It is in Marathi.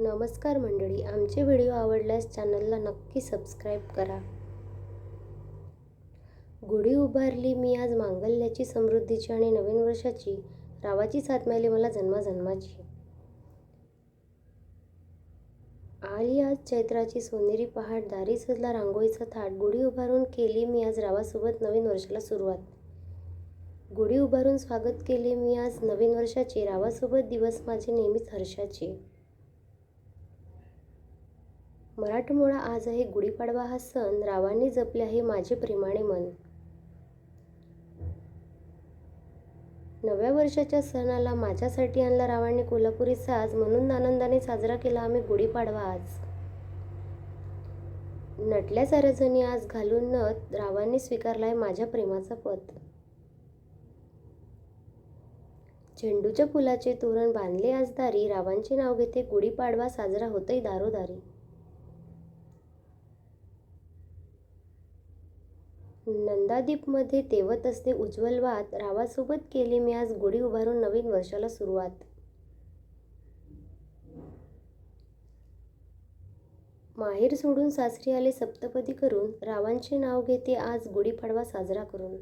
नमस्कार मंडळी आमचे व्हिडिओ आवडल्यास चॅनलला नक्की सबस्क्राईब करा. गुढी उभारली मी आज मांगल्याची समृद्धीची आणि नवीन वर्षाची रावाची साथ मिळाली मला जन्माजन्माची. आली आज चैत्राची सोनेरी पहाट दारी सजला रांगोळीचा थाट गुढी उभारून केली मी आज रावासोबत नवीन वर्षाला सुरुवात. गुढी उभारून स्वागत केले मी आज नवीन वर्षाचे रावासोबत दिवस माझे नेहमीच हर्षाचे. मराठमोळा आज आहे गुढीपाडवा हा सण रावांनी जपले आहे माझे प्रेमाने मन. नव्या वर्षाच्या सणाला माझ्यासाठी आणला रावांनी कोल्हापुरी साज म्हणून आनंदाने साजरा केला आम्ही गुढीपाडवा आज. नटल्या साऱ्याजणी आज घालून नथ रावांनी स्वीकारलाय माझ्या प्रेमाचा पत. झेंडूच्या फुलाचे तोरण बांधले आज दारी रावांचे नाव घेते गुढीपाडवा साजरा होतोय दारोदारी. नंदादीपमध्ये तेवत असते उज्ज्वल वात रावासोबत केली मी आज गुढी उभारून नवीन वर्षाला सुरुवात. माहेर सोडून सासरी आले सप्तपदी करून. रावांचे नाव घेते आज गुढीपाडवा साजरा करून.